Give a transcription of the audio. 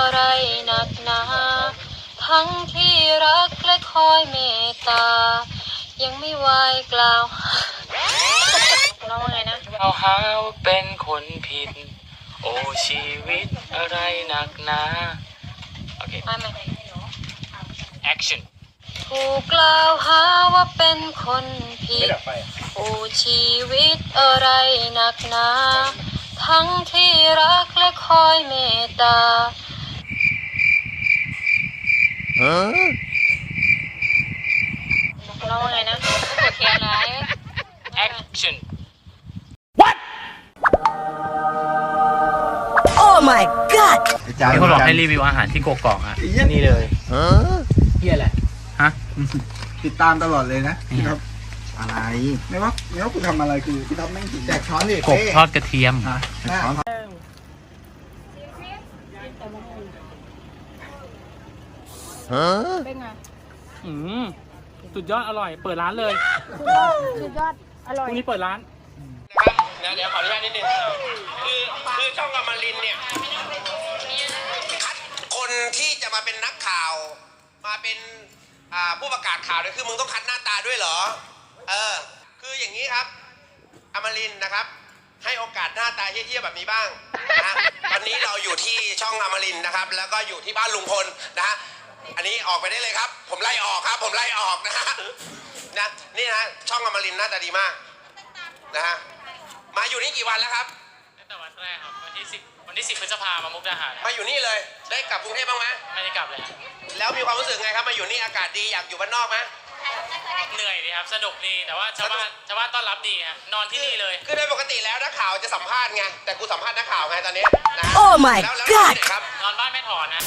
อะไรหนักหนา ทั้งที่รักและคอยเมตตา ยังไม่ไหวกล่าวร้องว่าไงนะ เราหาว่าเป็นคนผิด โอ้ชีวิตอะไรหนักหนา โอเค ไม่ไม่ action ถูกกล่าวหาว่าเป็นคนผิดโอ้ชีวิตอะไรหนักหนา ทั้งที่รักและคอยเมตตา ร้องว่าไงนะปวดเทียนร้าย action มีคนบอกให้รีวิวอาหารที่กกอกอะนี่เลยเฮียอะไรฮะติดตามตลอดเลยนะนี่พี่คท็รัอบปอะไรไม่ว่าไม่ว่าคุณทำอะไรคือพี่ท็อปแม่งจริงแจกช้อนดิกบทอดกระเทียม อะแจกช้อนอืมสุดยอดอร่อย เปิดร้านเลยสุดยอดอร่พอยรุ่งนี้เปิดร้าน เดี๋ยวเดี๋ยวขออนุญาตนิดนึงคือคือช่องอมรินทร์เนี่ยคัดคนที่จะมาเป็นนักข่าว มาเป็นอ่าผู้ประกาศข่าวเนี่ยคือมึงต้องคัดหน้าตาด้วยเหรอ เออ คืออย่างนี้ครับอมรินทร์นะครับ ให้โอกาสหน้าตาเฮี้ยๆแบบนี้บ้างนะฮะตอนนี้เราอยู่ที่ช่องอมรินทร์นะครับ แล้วก็อยู่ที่บ้านลุงพลนะฮะ อันนี้ออกไปได้เลยครับ ผมไล่ออกครับ ผมไล่ออกนะฮะนะนี่นะช่องอมรินทร์หน้าตาดีมากนะฮะมาอยู่นี่กี่วันแล้วครับ ตั้งแต่วันแรกครับวันที่สิบวันที่สิบพฤษภามามุกดาหารมาอยู่นี่เลยได้กลับกรุงเทพบ้างไหมไม่ได้กลับเลยแล้วมีความรู้สึกไงครับมาอยู่นี่อากาศดีอยากอยู่บ้านนอกไหม เหนื่อยดีครับ สนุกดีแต่ว่าชาวบ้านชาวบ้านต้อนรับดีฮะนอนที่นี่เลย คือโดยปกติแล้วนักข่าวจะสัมภาษณ์ไง แต่กูสัมภาษณ์นักข่าวไงตอนนี้นะฮะ Oh my แล้วแล้ว God ที่ไหนครับ นอนบ้านแม่ถอนนะ